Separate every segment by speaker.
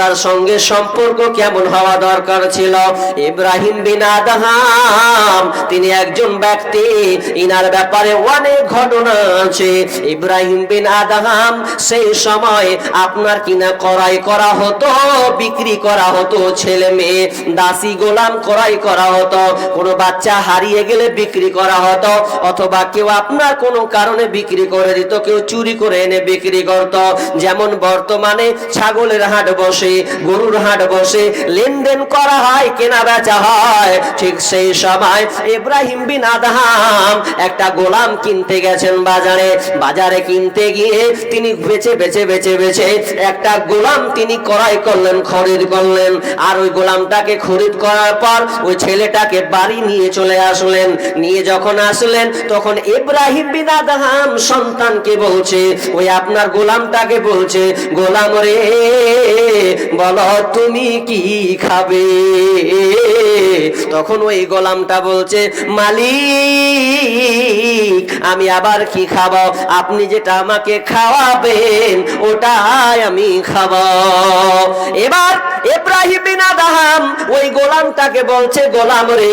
Speaker 1: আল্লাহর সঙ্গে সম্পর্ক কেমন হওয়া দরকার ছিল? ইব্রাহিম বিন আদহাম, তিনি একজন ব্যক্তি, ইনার ব্যাপারে অনেক ঘটনা আছে। ইব্রাহিম বিন আদহাম, সেই সময় আপনার কিনা করাই করা হতো, বিক্রি করা হতো, ছেলে মেয়ে, দাসী গোলাম করাই করা হতো, কোনো বাচ্চা হারিয়ে গেলে বিক্রি করা হতো, অথবা কেউ আপনার কোনো কারণে বিক্রি করে দিত, কেউ চুরি করে এনে বিক্রি করত। যেমন বর্তমানে ছাগলের হাট বসে গরুর হাট বসে লেনদেন করা হয়, কেনা বেচা হয়। ঠিক সেই সময় ইব্রাহিম বিন আদহাম একটা গোলাম কিনতে গেছেন বাজারে। বাজারে কিনতে গিয়ে তিনি বেচে বেচে বেচে বেচে একটা গোলাম তিনি ক্রয় করলেন, খরিদ করলেন। আর ওই গোলামটাকে খরিদ করার পর ওই ছেলেটাকে বাড়ি নিয়ে চলে আসলেন। নিয়ে যখন আসলেন, তখন ইব্রাহিম বিন আদহাম সন্তানকে বলছে, ওই আপনার গোলামটাকে বলছে, গোলাম রে বলো, তুমি কি খাবে? তখন ওই গোলামটা বলছে, মালিক, আমি আবার কি খাব? আপনি যেটা আমাকে খাওয়াবেন, ওটাই আমি খাব। এবার ইব্রাহিম বিন আদহাম ওই গোলামটাকে বলছে, গোলাম রে,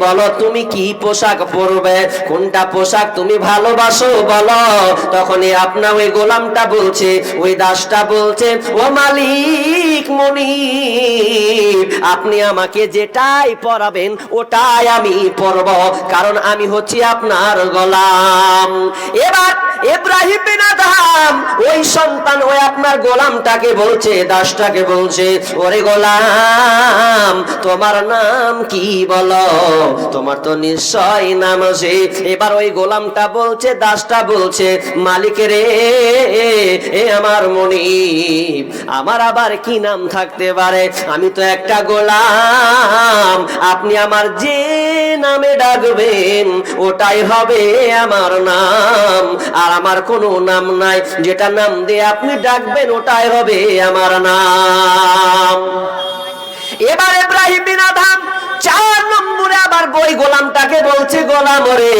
Speaker 1: বলো, তুমি কি পোশাক পরবে? কোনটা পোশাক তুমি ভালোবাসো বলো? তখন আপনার ওই গোলামটা বলছে, ওই দাসটা বলছে, ও মালিক মনি আপনি আমাকে যেটাই পরাবেন, ওটাই আমি পড়ব কারণ আমি হচ্ছি আপনার গোলাম। এবার এব্রাহিম বিন আদহাম, ওই সন্তান ওই আপনার গোলামটাকে বলছে, দাসটাকে বলছে, ওরে গোলাম তোমার নাম কি বলো? তোমার তো নিশ্চয় নাম আছে। এবার ওই গোলামটা বলছে, দাসটা বলছে, মালিক রে, এ আমার মনি আমার আবার কি নাম থাকতে পারে? আমি তো একটা গোলাম, আপনি আমার যে নামে ডাকবেন, ওটাই হবে আমার নাম। আর আমার কোনো নাম নাই, যেটা নাম দিয়ে আপনি ডাকবেন, ওটাই হবে আমার নাম। এবার ইব্রাহিম বিন আদম চার নম্বরে আবার বই গোলামটাকে বলছে গোলাম রে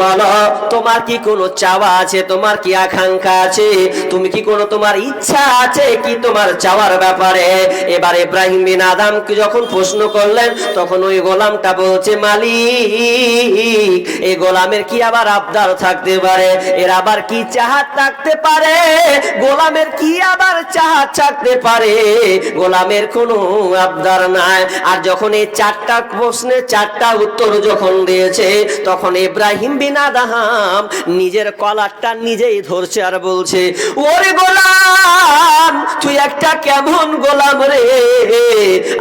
Speaker 1: বলো, তোমার কি কোনো চাওয়া আছে? তোমার কি আকাঙ্ক্ষা আছে? তুমি কি কোনো তোমার ইচ্ছা আছে কি তোমার চাওয়ার ব্যাপারে? এবার ইব্রাহিম বিন আদমকে যখন প্রশ্ন করলেন, তখন ওই গোলামটা বলছে, মালিক, এই গোলামের কি আবার আবদার থাকতে পারে? এর আবার কি চাহাত থাকতে পারে? গোলামের কি আবার চাহাত থাকতে পারে? গোলামের কোনো আবদার নাই। আর যখন এই চারটা প্রশ্নের চারটা উত্তর যখন দিয়েছে, তখন ইব্রাহিম বিন আদহাম নিজের কলারটা নিজেই ধরছে আর বলছে, ওরে গোলাম, তুই একটা কেমন গোলাম রে?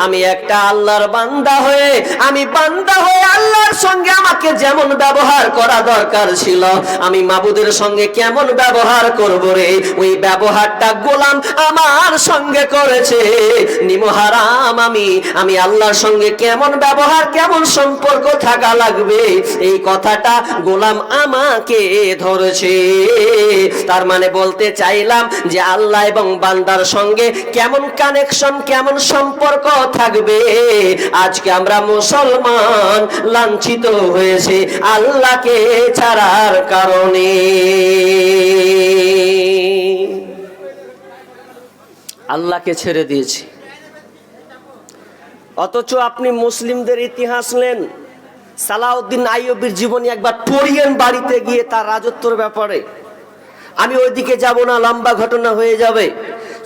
Speaker 1: আমি একটা আল্লাহর বান্দা হয়ে, আমি বান্দা হয়ে আল্লাহর সঙ্গে আমাকে যেমন ব্যবহার করা দরকার ছিল, আমি মাবুদের সঙ্গে কেমন ব্যবহার করব রে? ওই ব্যবহারটা গোলাম আমার সঙ্গে করেছে। নিমহারাম আমি আমি আল্লাহর সঙ্গে কেমন ব্যবহার, কেমন সম্পর্ক থাকা লাগবে? এই কথাটা গোলাম আমাকে ধরেছে। তার মানে বলতে চাইলাম যে আল্লাহ এবং বান্দার সঙ্গে কেমন কানেকশন কেমন সম্পর্ক থাকবে? আজকে আমরা মুসলমান লাঞ্ছিত হয়েছে আল্লাহকে ছাড়ার কারণে। আল্লাহকে ছেড়ে দিয়েছি। অথচ আপনি মুসলিমদের ইতিহাস নেন। সালাউদ্দিন আইয়ুবের জীবনী একবার পড়িয়েন বাড়িতে গিয়ে তার রাজত্বর ব্যাপারে। আমি ওইদিকে যাব না, লম্বা ঘটনা হয়ে যাবে।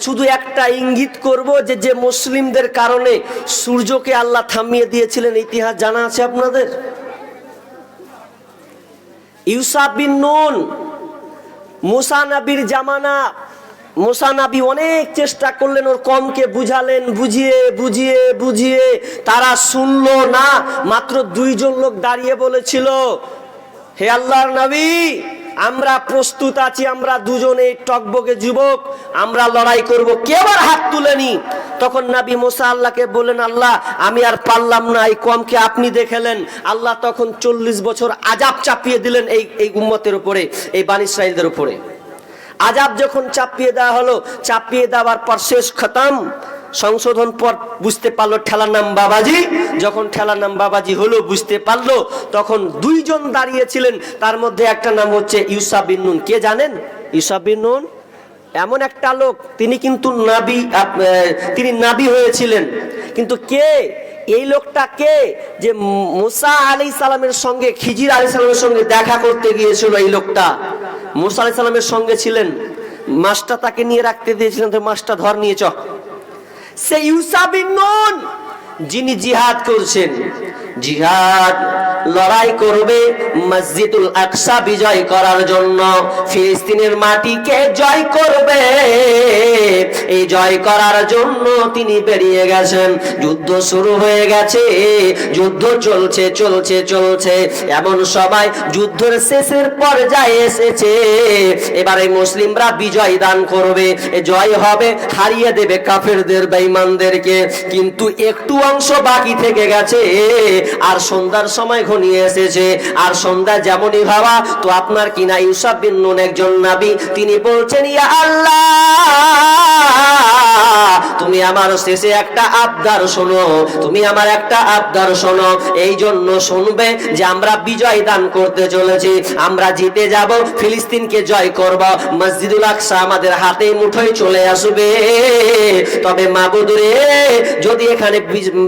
Speaker 1: শুধু একটা ইঙ্গিত করব যে যে মুসলিমদের কারণে সূর্যকে আল্লাহ থামিয়ে দিয়েছিলেন, ইতিহাস জানা আছে আপনাদের? ইউসাফ বিন নুন, মুসা নবীর জামানা মুসা নবী অনেক চেষ্টা করলেন ওর কমকে বুঝালেন, বুঝিয়ে বুঝিয়ে বুঝিয়ে। তারা শুনলো না, মাত্র দুইজন লোক দাঁড়িয়ে বলেছিল, হে আল্লাহর নবী, আমরা প্রস্তুত আছি, আমরা দুজনে টকবকে যুবক, আমরা লড়াই করব। কেবার হাত তুলেনি? তখন নাবি মোসা আল্লাহকে বলেন আল্লাহ, আমি আর পারলাম না, এই কমকে আপনি দেখেলেন। আল্লাহ তখন চল্লিশ বছর আজাব চাপিয়ে দিলেন এই এই উম্মতের উপরে, এই বান ইসরায়েলদের উপরে। আজাব যখন চাপিয়ে দেওয়া হলো, চাপিয়ে দেওয়ার পর শেষ খতম। সংশোধন পর বুঝতে পারল ঠেলার নাম বাবাজি। যখন ঠেলার নাম বাবাজি হলো, বুঝতে পারল, তখন দুইজন দাঁড়িয়েছিলেন। তার মধ্যে একটা নাম হচ্ছে ইউসাফ বিন নুন। কে জানেন? ইউসাফ বিন নুন? এমন একটা লোক, তিনি কিন্তু নাবি তিনি নাবি হয়েছিলেন। কিন্তু কে? এই লোকটা কে? যে মুসা আলী সালামের সঙ্গে, খিজির আলী সালামের সঙ্গে দেখা করতে গিয়েছিল এই লোকটা। মুসা আলী সালামের সঙ্গে ছিলেন। মাছটা তাকে নিয়ে রাখতে দিয়েছিলেন তো মাছটা ধর, নিয়ে চ। সে ইউসাবিন নুন যিনি জিহাদ করছেন। জিহাদ লড়াই করবে মসজিদুল আকসা বিজয় করার জন্য। ফিলিস্তিনের মাটিকে জয় করবে। এই জয় করার জন্য তিনি বেরিয়ে গেছেন। যুদ্ধ শুরু হয়ে গেছে। যুদ্ধ চলছে চলছে চলছে। এমন সবাই যুদ্ধের শেষের পর্যায়ে এসেছে। এবারে মুসলিমরা বিজয় দান করবে। জয় হবে, হারিয়ে দেবে কাফেরদের, বেঈমানদেরকে। কিন্তু একটু অংশ বাকি থেকে গেছে। আর সন্ধ্যার সময় ঘনিয়ে এসেছে। আর সন্ধ্যা যেমনই ভাবা, তো আপনার কিনা ইউসাফ বিন নুন একজন নাবি? তিনি বলছেন, ইয়া আল্লাহ, তুমি আমার শেষে একটা আবদার শোনো, তুমি আমার একটা আবদার শোনো। এই জন্য শুনবে যে আমরা বিজয় দান করতে চলেছি। আমরা জিতে যাব, ফিলিস্তিনকে জয় করব। মসজিদুল আকসা আমাদের হাতে মুঠোয় চলে আসবে। তবে মাবুদুরে যদি এখানে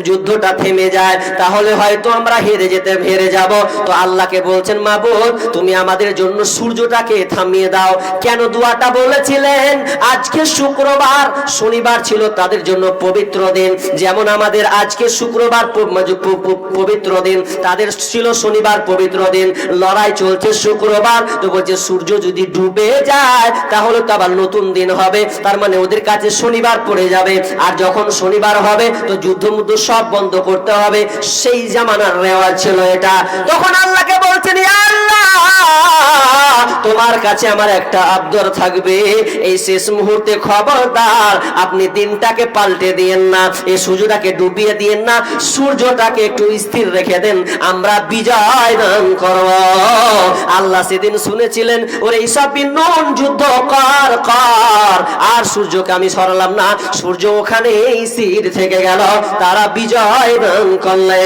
Speaker 1: যুদ্ধটা থেমে যায়, তাহলে হয়তো আমরা হেরে যেতে, হেরে যাব। তো আল্লাহকে বলছেন, মাবুদ, তুমি আমাদের জন্য সূর্যটাকে থামিয়ে দাও। কেন দুয়াটা বলেছিলেন? আজকে শুক্রবার, শনিবার ছিল তাদের জন্য পবিত্র দিন। যেমন আমাদের আজকে শুক্রবার পবিত্র দিন, তাদের ছিল শনিবার পবিত্র দিন। লড়াই চলছে শুক্রবার, তো বলছে, সূর্য যদি ডুবে যায়, তাহলে তো আবার নতুন দিন হবে। তার মানে ওদের কাছে শনিবার পড়ে যাবে। আর যখন শনিবার হবে, তো যুদ্ধ মুদ্ধ সব বন্ধ করতে হবে। সেই জামানার রেওয়াজ ছিল এটা। তখন আল্লাহকে বলছেন আল্লাহ, তোমার কাছে আমার একটা আবদর থাকবে। এই শেষ মুহূর্তে খবরদার, আপনি দিনটাকে পাল্টে দিয়েন না, এই সূর্যটাকে ডুবিয়ে দিয়েন না, সূর্যটাকে একটু স্থির রেখে দেন, আমরা বিজয় দান করব। আল্লাহ সেদিন শুনেছিলেন, ওরে এইসব নুন যুদ্ধ কর কর। আর সূর্যকে আমি সরালাম না। সূর্য ওখানে স্থির থেকে গেল। তারা বিজয় দান করলেন।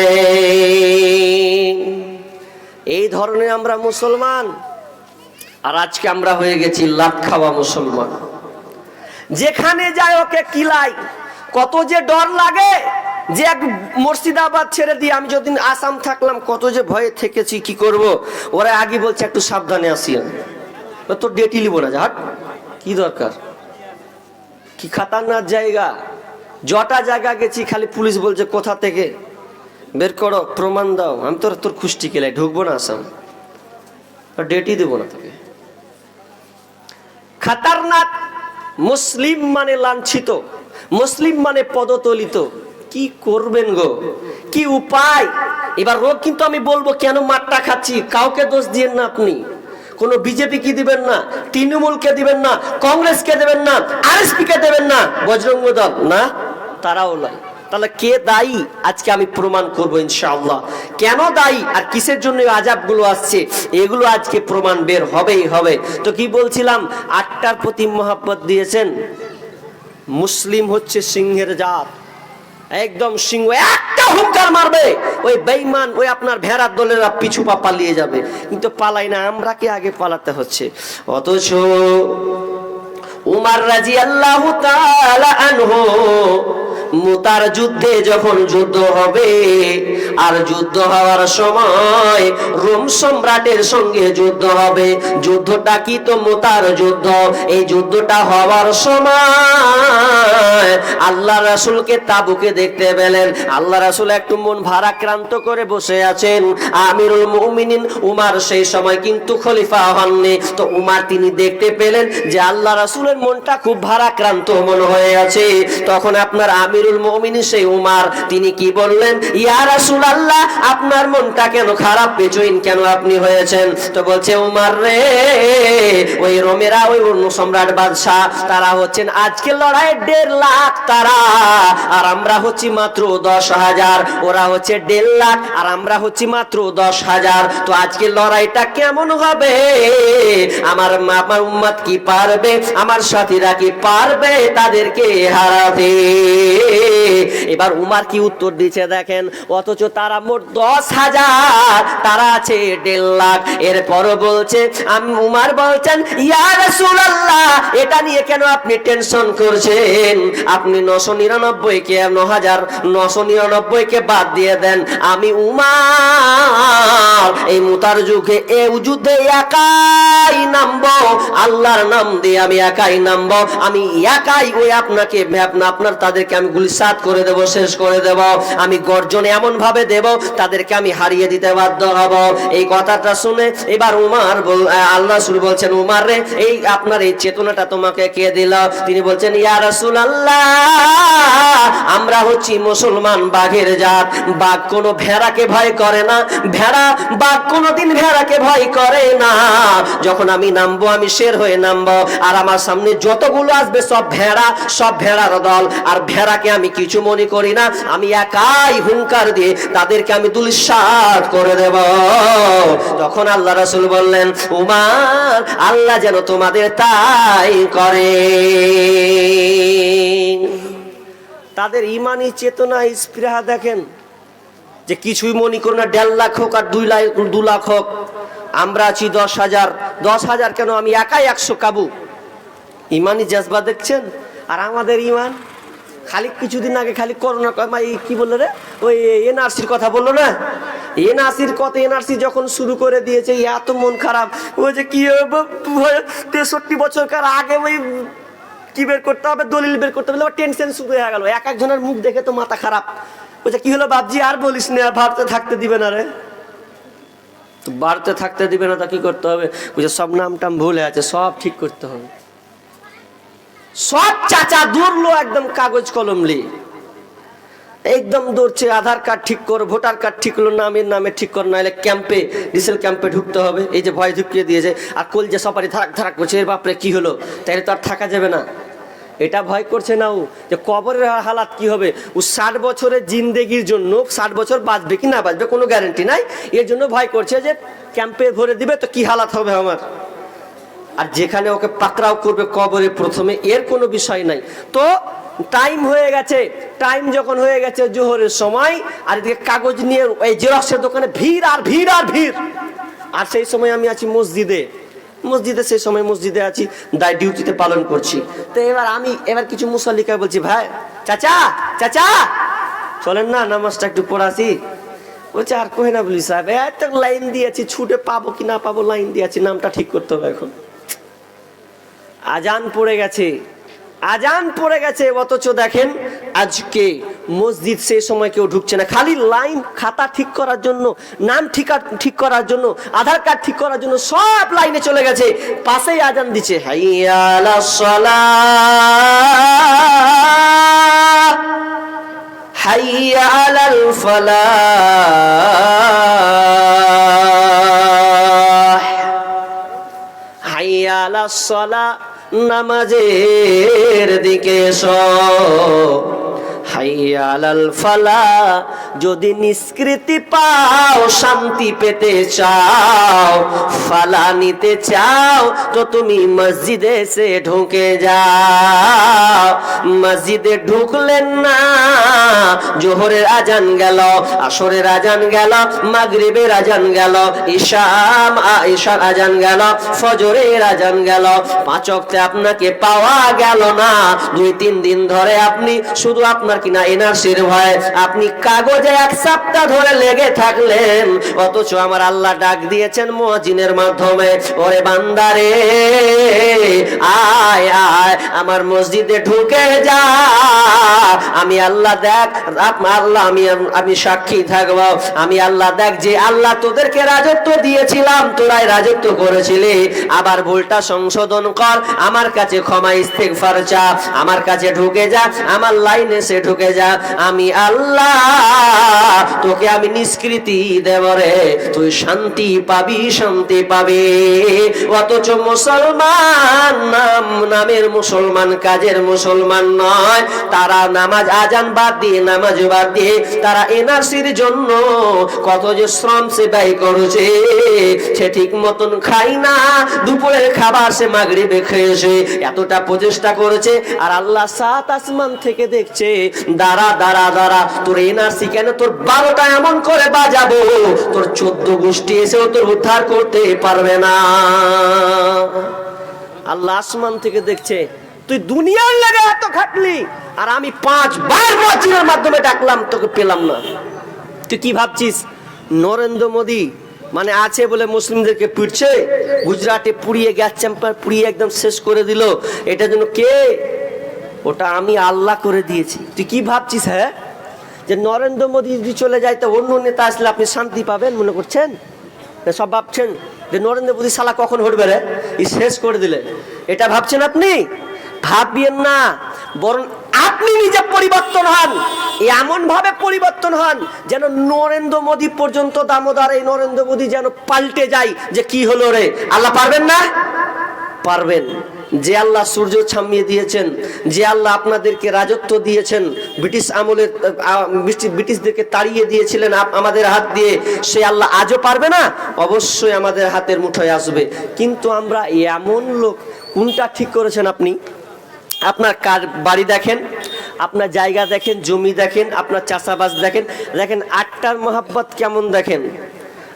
Speaker 1: এই ধরনের আমরা মুসলমান। আর আজকে আমরা হয়ে গেছি লাট খাওয়া মুসলমান। যেখানে যায় ওকে কিলাই। কত যে ডর লাগে যে এক মুর্শিদাবাদ ছেড়ে দিয়ে আমি যদিন আসাম থাকলাম, কত যে ভয়ে থেকেছি, কি করব? ওরা আগে বলছে, একটু সাবধানে আসিয়া তোর ডেটি লিব না হাট। কি দরকার? কি খাতারনাক জায়গা? জটা জায়গা গেছি, খালি পুলিশ বলছে, কোথা থেকে? বের করো, প্রমাণ দাও। আমি তোর তোর খুশটি কেলাই ঢুকবো না আসাম। ডেটই দেবো না তোকে। খাতারনাক মুসলিম মানে লাঞ্ছিত, মুসলিম মানে পদতলিত। কি করবেন গো? কি উপায়? এবার রোগ কিন্তু আমি বলব, কেন মাঠটা খাচ্ছি? কাউকে দোষ দিয়েন না আপনি। কোন বিজেপি কি দিবেন না তৃণমূলকে দিবেন না কংগ্রেসকে দেবেন না, আরএসপি কে দেবেন না, বজরঙ্গ দল, না? তারাও নয়। তাহলে কে দায়ী? আজকে আমি প্রমাণ করব ইনশাআল্লাহ। কেন দায়ী? আর কিসের জন্য আজাবগুলো আসছে? এগুলো আজকে প্রমাণ বের হবেই হবে। তো কি বলছিলাম? আটটার প্রতি মহাব্বত দিয়েছেন? মুসলিম হচ্ছে সিংহের জাত। একদম সিংহ হুঙ্কার মারবে। ওই বেঈমান, ওই আপনার ভেড়ার দলেরা পিছু পা পালিয়ে যাবে। কিন্তু পালাই না, আমরা কে আগে পালাতে হচ্ছে? অথচ উমার রাজি আল্লাহ আনহু, মুতার যুদ্ধে যখন যুদ্ধ হবে, আর যুদ্ধ হওয়ার সময় রোম সম্রাটের সঙ্গে যুদ্ধ হবে। যুদ্ধটা কি তো মুতার যুদ্ধ? এই যুদ্ধটা হওয়ার সময় আল্লাহ রাসূলকে তাবুকে দেখতে পেলেন। আল্লাহ রাসূল একটু মন ভারাক্রান্ত করে বসে আছেন। আমিরুল মুমিনিন উমার সেই সময় কিন্তু খলিফা হননি। তো উমার তিনি দেখতে পেলেন যে আল্লাহ রাসূলের মনটা খুব ভারাক্রান্ত মন হয়ে আছে। তখন আপনার আমিরুল মুমিনিন সেই উমার, তিনি কি বললেন? ইয়া রাসূল আল্লাহ আপনার মনটা কেন খারাপ পেচইন কেন আপনি হয়েছেন? তো বলছে উমার রে, ওই রোমেরা, ওই অন্য সম্রাট বাদশাহ, তারা হচ্ছেন আজকে লড়াই দেড় লাখ তারা, আর আমরা হচ্ছি মাত্র দশ হাজার। ওরা হচ্ছে দেড় লাখ, আর আমরা হচ্ছি মাত্র দশ হাজার। তো আজকে লড়াইটা কেমন হবে? আমার আমার উম্মাদ কি পারবে? আমার সাথীরা কি পারবে তাদেরকে হারাতে? এবার উমার কি উত্তর দিচ্ছে দেখেন, অথচ তারা মোট দশ হাজার, তারা আছে দেড় লাখ। এরপর বলছে, আমি উমার বলছেন, ইয়া রাসূলুল্লাহ, এটা নিয়ে কেন আপনি টেনশন করছেন? আপনি নশো নিরানব্বই কে ন হাজার, নশো নিরানব্বই কে বাদ দিয়ে দেন। আমি উমার, এই মুতার যুগে এ যুদ্ধে একাই নামবো। আল্লাহর নাম দিয়ে আমি একাই নামবো আমি একাই ওই আপনাকে আপনা- আপনার তাদেরকে আমি গুলিসাত করে দেব, শেষ করে দেব। আমি গর্জন এমন ভাবে দেব, তাদেরকে আমি হারিয়ে দিতে বাধ্য হব। এই কথাটা শুনে এবার উমার আল্লাহ রাসূল বলছেন, উমার রে, এই আপনার এই চেতনাটা তোমাকে কে দিল? তিনি বলছেন, ইয়া রাসূল আল্লাহ আমরা হচ্ছি মুসলমান বাঘের জাত। বাঘ কোনো ভেড়াকে ভয় করে না। ভেড়া, বাঘ কোনোদিন ভেড়াকে ভয় করে না। যখন আমি নামবো, আমি শের হয়ে নামবো। আর আমার সামনে যতগুলো আসবে, সব ভেড়া, সব ভেড়ার দল। আর ভেড়াকে আমি কিছু মনে করি না, আমি একাই হুঙ্কার দিয়ে তাদেরকে আমি দুলিশাত করে দেব। তখন আল্লাহ রাসূল বললেন, উমার, আল্লাহ যেন তোমাদের তাই করে। তাদের ইমানি চেতনা, স্পৃহা দেখেন, যে কিছুই মনে করো না, দেড় লাখ হোক আর দুই লাখ, দু লাখ হোক। আমরা আছি দশ হাজার। দশ হাজার কেন? আমি একাই একশো কাবু। ইমানি জজবা দেখছেন? আর আমাদের ইমান, খালি কিছুদিন আগে খালি করোনা কি বলল রে? ওই এনআরসির কথা বলল না? এনআরসির কথা এনআরসি যখন শুরু করে দিয়েছে এত মন খারাপ। ওই যে কি তেষট্টি বছরকার আগে ওই কি বের করতে হবে, দলিল বের করতে হবে টেনশন শুরু হয়ে গেল। এক একজনের মুখ দেখে তো মাথা খারাপ। বলছে কি হলো বাবজি আর বলিস না ভারতে থাকতে দিবে না রে। বাড়িতে থাকতে দিবে না, তা কি করতে হবে? বুঝে সব নাম টাম ভুলে আছে, সব ঠিক করতে হবে। সব চাচা দৌড়লো একদম কাগজ কলম লি। একদম দৌড়ছে, আধার কার্ড ঠিক কর, ভোটার কার্ড ঠিক করল নামের নামে ঠিক কর, নাহলে ক্যাম্পে, ডিসেল ক্যাম্পে ঢুকতে হবে। এই যে ভয় ঢুকিয়ে দিয়েছে, আর কল যে সবারই ধারাক ধারাক করছে, এর বাপরে কি হলো? তাইলে তো আর থাকা যাবে না। এটা ভয় করছে না ও, যে কবরের হালাত কি হবে? ও ষাট বছরের জিন্দেগির জন্য, ষাট বছর বাঁচবে কি না বাঁচবে কোনো গ্যারেন্টি নাই। এর জন্য ভয় করছে যে, ক্যাম্পে ভরে দিবে, তো কি হালাত হবে আমার? আর যেখানে ওকে পাকড়াও করবে কবরে প্রথমে, এর কোনো বিষয় নাই। তো টাইম হয়ে গেছে টাইম যখন হয়ে গেছে জোহরের সময়, আর এদিকে কাগজ নিয়ে এই জেরক্সের দোকানে ভিড় আর ভিড় আর ভিড়। আর সেই সময় আমি আছি মসজিদে। মসজিদে, সেই সময় মসজিদে আছি, দায় ডিউটিতে পালন করছি। তো এবার আমি, এবার কিছু মুসল্লিকে বলছি, ভাই, চাচা চাচা, চলেন না, নামাজটা একটু পড়াছি বলছে, আর কহে না বলি সাহেব এত লাইন দিয়েছি, ছুটে পাবো কি না পাবো, লাইন দিয়েছি, নামটা ঠিক করতে হবে এখন। আজান পড়ে গেছে। আজান পড়ে গেছে, অথচ দেখেন আজকে মসজিদ সে সময় কেউ ঢুকছে না। খালি লাইন, খাতা ঠিক করার জন্য, নাম ঠিক ঠিক করার জন্য, আধার কার্ড ঠিক করার জন্য সব লাইনে চলে গেছে। পাশেই আজান দিচ্ছে হাইয়া আলাস সালাহ হাইয়া নামাজের দিকে এসো। হাইয়া আলাল ফালা যদি নিষ্কৃতি পাও, শান্তি পেতে চাও, ফালা নিতে চাও, তো তুমি মসজিদে সে ঢুকে যাও। মসজিদে ঢুকলেন না, জোহরের আজান গেল, আসরের আজান গেল, মাগরিবের আজান গেল ঈশাম ঈশার আজান গেল, ফজরের আজান গেল। পাঁচ ওয়াক্তে আপনাকে পাওয়া গেল না। দুই, তিন দিন ধরে আপনি শুধু আপনার কিনা এনআরসির ভয়, আপনি কাগজে এক সপ্তাহ ধরে লেগে থাকলেন, অথচ আমার আল্লাহ ডাক দিয়েছেন মুয়াজিনের মাধ্যমে। ওরে বান্দারে আয় আয়, আমার মসজিদে ঢুকে যা। আমি আল্লাহ দেখ আল্লাহ, আমি আমি সাক্ষী থাকব। আমি আল্লাহ দেখ যে আল্লাহ তোদেরকে রাজত্ব দিয়েছিলাম, তোরাই রাজত্ব করেছিলি। আবার ভুলটা সংশোধন কর, আমার কাছে ক্ষমা, ইস্তেগফার চা। আমার কাছে ঢুকে যা, আমার লাইনে সে ঢুকে যা। আমি আল্লাহ তোকে আমি নিষ্কৃতি দেব রে। তুই শান্তি পাবি শান্তি পাবি। অথচ মুসলমান নাম নামের মুসলমান, কাজের মুসলমান নয়। তারা নামাজ আজান বাদ দিয়ে, নামাজ বাদ দিয়ে তারা এনআরসির জন্য কত যে শ্রম সে ব্যয় করেছে, সে ঠিক মতন খাই না। দুপুরের খাবার সে মাগরিবে খেয়েছে, এতটা প্রচেষ্টা করেছে। আর আল্লাহ সাত আসমান থেকে দেখছে, দাঁড়া দাঁড়া দাঁড়া, তোর এনআরসি কেন তোর বারোটা এমন করে বাজাবো। তোর চোদ্দ গোষ্ঠী এসেও তোর উদ্ধার করতে পারবে না। আল্লাহ আসমান থেকে দেখছে, তুই দুনিয়ার লাগে এত খাটলি, আর আমি পাঁচ বার মসজিদের মাধ্যমে ডাকলাম, তোকে পেলাম না। তুই কি ভাবছিস? নরেন্দ্র মোদী মানে আছে বলে মুসলিমদেরকে পিটছে, গুজরাটে পুড়িয়ে গ্যাস চ্যাম্পার পুড়িয়ে একদম শেষ করে দিল এটা জন্য কে? ওটা আমি আল্লাহ করে দিয়েছি। তুই কি ভাবছিস হ্যাঁ? যে নরেন্দ্র মোদী যদি চলে যায়, তো অন্য নেতা আসলে আপনি শান্তি পাবেন মনে করছেন? সব ভাবছেন যে নরেন্দ্র মোদী সালা কখন হটবে রে? ই শেষ করে দিলে। এটা ভাবছেন আপনি? ভাববেন না। বরং আপনি নিজে পরিবর্তন হন। এমন ভাবে পরিবর্তন হন যেন নরেন্দ্র মোদী পর্যন্ত দামোদর এই নরেন্দ্র মোদী যেন পাল্টে যায় যে কি হলো রে? আল্লাহ পারবেন না? পারবেন। যে আল্লাহ সূর্য ছামিয়ে দিয়েছেন, যে আল্লাহ আপনাদেরকে রাজত্ব দিয়েছেন, ব্রিটিশ আমলের ব্রিটিশদেরকে তাড়িয়ে দিয়েছিলেন আমাদের হাত দিয়ে, সে আল্লাহ আজও পারবে না? অবশ্যই আমাদের হাতের মুঠোয় আসবে। কিন্তু আমরা এমন লোক, কোনটা ঠিক করেছেন আপনি? আপনার কার বাড়ি দেখেন, আপনার জায়গা দেখেন, জমি দেখেন, আপনার চাষাবাস দেখেন দেখেন আটটার মহাব্বত কেমন দেখেন?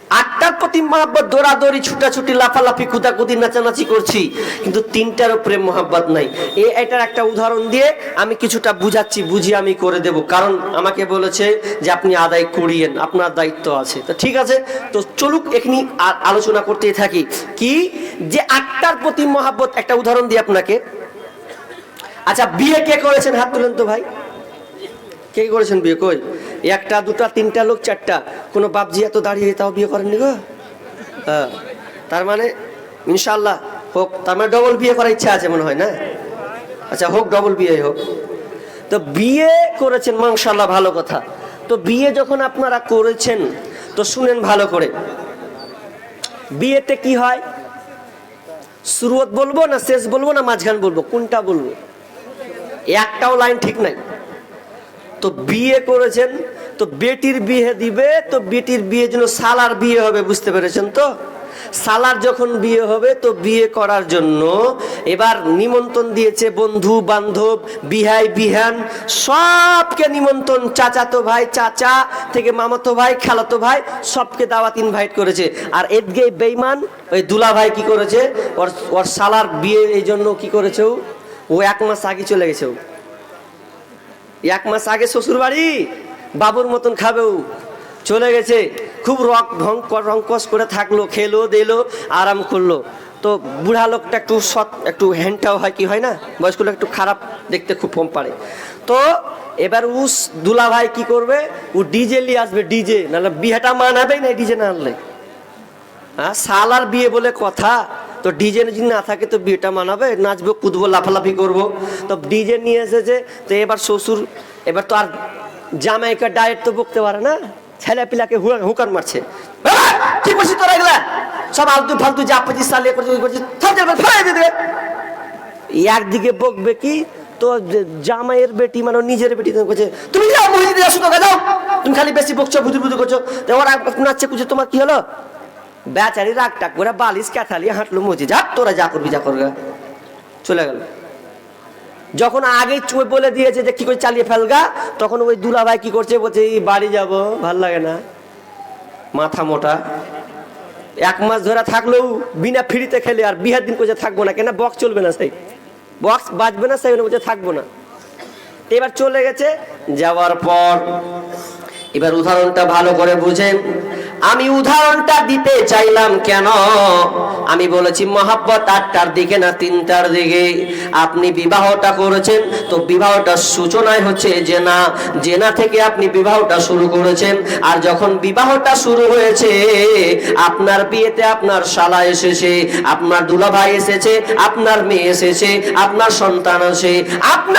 Speaker 1: আটটার প্রতি মহাব্বত, দৌড়াদৌড়ি, ছুটাছুটি, লাফালাফি কুদাকুদি নাচানাচি করছি। কিন্তু তিনটারও প্রেম, মহাব্বত নাই। এ এটার একটা উদাহরণ দিয়ে আমি কিছুটা বুঝাচ্ছি, বুঝিয়ে আমি করে দেব। কারণ আমাকে বলেছে যে আপনি আদায় করিয়েন, আপনার দায়িত্ব আছে। তো ঠিক আছে, তো চলুক, এখানে আলোচনা করতেই থাকি। কি? যে আটটার প্রতি মহাব্বত, একটা উদাহরণ দিই আপনাকে। আচ্ছা বিয়ে কে করেছেন? হাত তুলেন তো ভাই। কে করেছেন বিয়ে? কই? একটা, দুটা, তিনটা লোক, চারটা। কোনো বাপজি এত দাঁড়িয়ে তাও বিয়ে করেননি গো? হ্যাঁ। তার মানে ইনশাল্লাহ হোক, তার মানে ডবল বিয়ে করার ইচ্ছা আছে মনে হয়, না? আচ্ছা হোক ডবল বিয়ে হোক। তো বিয়ে করেছেন মাংসাল্লাহ ভালো কথা। তো বিয়ে যখন আপনারা করেছেন, তো শুনেন ভালো করে। বিয়েতে কি হয়? শুরুত বলব না শেষ বলব না মাঝখান বলব? কোনটা বলব? একটাও লাইন ঠিক নাই। তো বিয়ে করেছেন, তো বেটির বিয়ে দিবে, তো বেটির বিয়ের জন্য সালার বিয়ে হবে, বুঝতে পেরেছেন তো? সালার যখন বিয়ে হবে, তো বিয়ে করার জন্য এবার নিমন্ত্রণ দিয়েছে বন্ধু, বান্ধব, বিহাই, বিহান, সবকে নিমন্ত্রণ, চাচাতো ভাই, চাচা থেকে মামাতো ভাই, খালাতো ভাই, সবকে দাওয়াত ইনভাইট করেছে। আর এদগে বেইমান, ওই দুলা ভাই কি করেছে? ওর ওর সালার বিয়ে এই জন্য কি করেছে ও? ও এক মাস আগে চলে গেছে ও। এক মাস আগে শ্বশুর বাড়ি বাবুর মতন খাবেও। চলে গেছে, খুব রক ঢং রঙ্কস করে থাকল, খেলো, দিলো, আরাম করল। তো বুড়া লোকটা একটু সৎ, একটু হ্যান্ডটাও হয়, কি হয় না? বয়স্ক লোক একটু খারাপ দেখতে খুব কম পারে। তো এবার উস দুলা ভাই কি করবে? ও ডিজে নিয়ে আসবে, ডিজে। নাহলে বিয়েটা মানাবেই না ডিজে না আনলে। হ্যাঁ সালার বিয়ে বলে কথা। তো ডিজে যদি না থাকে তো বিয়েটা মানাবে? নাচবো, কুদবো, লাফালাফি করব। তো ডিজে নিয়ে এসেছে, তো এবার শ্বশুর, এবার তো আর জামাইকা ডায়েট তো বকতে পারে না। ছেলে পিলাকে হুকার মারছে। কি করছিস তোরা এগুলা? সব আলতু ফালতু যা পাচ্ছিস সালিয়ে করছিস করছিস ফেলে দিয়ে একদিকে বকবে কি? তো জামাইয়ের বেটি মানে নিজের বেটি বলছে, তুমি যাও মহিলা আসো তো যাও। তুমি খালি বেশি বকছো বুধু বুধু করছ। ওরা নাচছে, কুচে, তোমার কি হলো? বেচারি রাগ টাক করে বালিশ ক্যাথালিয়ে হাঁটলো মজি যা তোরা যা করবি, যা করবে। চলে গেল। যখন আগে চুয়ে বলে দিয়েছে যে কি করে চালিয়ে ফেলগা তখন ওই দুলা ভাই কি করছে? বলছে, এই বাড়ি যাব, ভালো লাগে না। মাথা মোটা। এক মাস ধরে থাকলেও বিনা ফ্রিতে খেলে আর বিহার দিন কোচে থাকব না। কেন বক্স চলবে না সেই? বক্স বাজবে না সেই বলছে থাকব না। এবার চলে গেছে, যাওয়ার পর। এবার উদাহরণটা ভালো করে বুঝেন। উদাহরণটা দিতে চাইলাম কেন? আমি বলেছি, মহাব্বত আটটার দিকে না তিনটার দিকে। আপনি বিবাহটা করেছেন, তো বিবাহটার সূচনায় হচ্ছে জেনা। জেনা থেকে আপনি বিবাহটা শুরু করেছেন, আর যখন বিবাহটা শুরু হয়েছে, আপনার বিয়েতে আপনার শালা এসেছে, আপনার দুলাভাই এসেছে, আপনার মেয়ে এসেছে, আপনার সন্তান আছে, আপনার